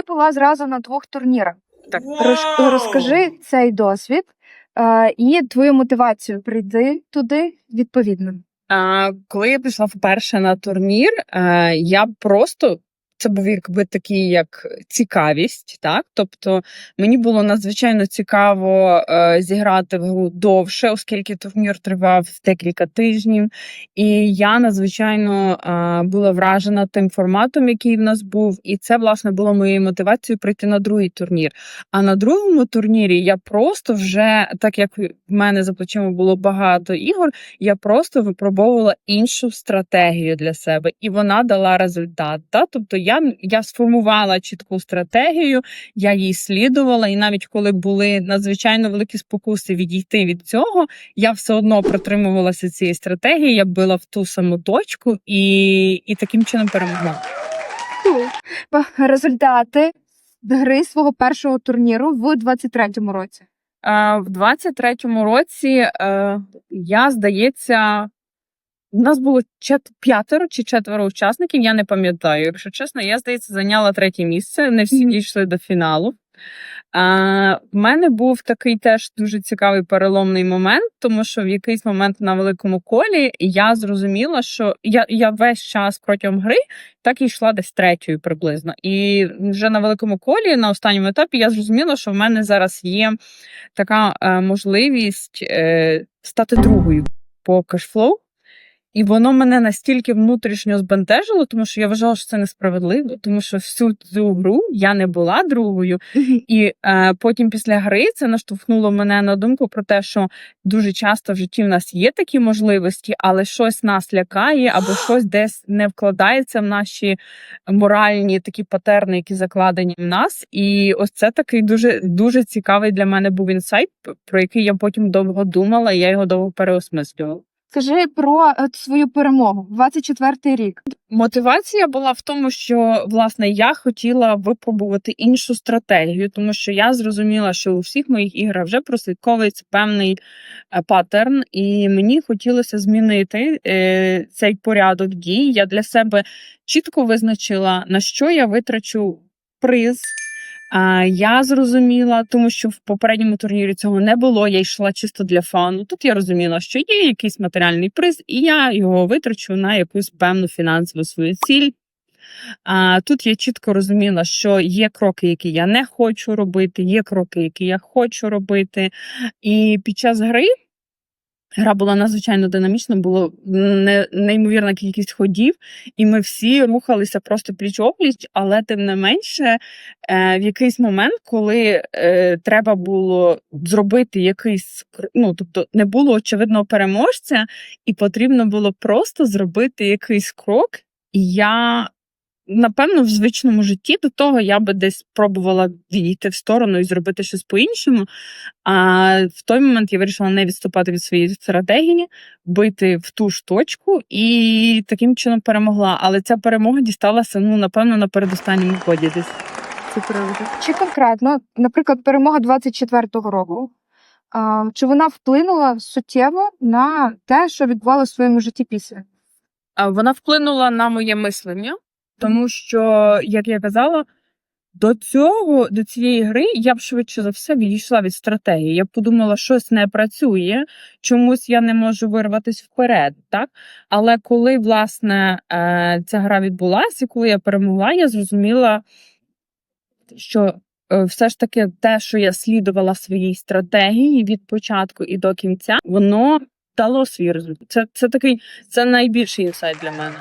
ти була зразу на двох турнірах. Так. Роз- розкажи цей досвід е, і твою мотивацію прийти туди відповідно. Коли я пішла вперше на турнір, е, я просто. Це був якби такий як цікавість, так тобто мені було надзвичайно цікаво е, зіграти в гру довше, оскільки турнір тривав декілька тижнів, і я надзвичайно е, була вражена тим форматом, який в нас був, і це власне було моєю мотивацією прийти на другий турнір. А на другому турнірі я просто вже так як в мене за плечима було багато ігор, я просто випробовувала іншу стратегію для себе, і вона дала результат. Та? Тобто я, я сформувала чітку стратегію, я їй слідувала, і навіть коли були надзвичайно великі спокуси відійти від цього, я все одно притримувалася цієї стратегії, я била в ту саму точку і, і таким чином перемогла. Результати гри свого першого турніру в 23-му році. В 23-му році е, я, здається, у нас було чет- п'ятеро чи четверо учасників, я не пам'ятаю. Якщо чесно, я, здається, зайняла третє місце. Не всі дійшли до фіналу. А, в мене був такий теж дуже цікавий переломний момент, тому що в якийсь момент на великому колі я зрозуміла, що я, я весь час протягом гри так і йшла десь третьою приблизно. І вже на великому колі, на останньому етапі, я зрозуміла, що в мене зараз є така е, можливість е, стати другою по кешфлоу. І воно мене настільки внутрішньо збентежило, тому що я вважала, що це несправедливо, тому що всю цю гру я не була другою. І е, потім після гри це наштовхнуло мене на думку про те, що дуже часто в житті в нас є такі можливості, але щось нас лякає, або щось десь не вкладається в наші моральні такі патерни, які закладені в нас. І ось це такий дуже дуже цікавий для мене був інсайт, про який я потім довго думала, і я його довго переосмислювала. Скажи про е, свою перемогу. 24-й рік. Мотивація була в тому, що власне я хотіла випробувати іншу стратегію, тому що я зрозуміла, що у всіх моїх іграх вже прослідковується певний е, паттерн, і мені хотілося змінити е, цей порядок дій. Я для себе чітко визначила, на що я витрачу приз. Я зрозуміла, тому що в попередньому турнірі цього не було. Я йшла чисто для фану. Тут я розуміла, що є якийсь матеріальний приз, і я його витрачу на якусь певну фінансову свою ціль. А тут я чітко розуміла, що є кроки, які я не хочу робити, є кроки, які я хочу робити. І під час гри гра була надзвичайно динамічна, було не, неймовірна кількість ходів, і ми всі рухалися просто пліч опліч, але тим не менше, е, в якийсь момент, коли е, треба було зробити якийсь ну, тобто не було очевидного переможця, і потрібно було просто зробити якийсь крок. І я, напевно, в звичному житті до того я би десь пробувала відійти в сторону і зробити щось по-іншому. А в той момент я вирішила не відступати від своєї стратегії, бити в ту ж точку і таким чином перемогла. Але ця перемога дісталася, ну, напевно, на передостанньому ході десь. Це круто. Чи конкретно, наприклад, перемога 24-го року. А, чи вона вплинула суттєво на те, що відбувалося в своєму житті після? А Вона вплинула на моє мислення, тому що, як я казала, до цього, до цієї гри я б швидше за все відійшла від стратегії. Я б подумала, щось не працює, чомусь я не можу вирватися вперед. Так? Але коли власне е, ця гра відбулася, і коли я перемогла, я зрозуміла, що е, все ж таки те, що я слідувала своїй стратегії від початку і до кінця, воно дало свій результат. Це, це такий це найбільший інсайт для мене.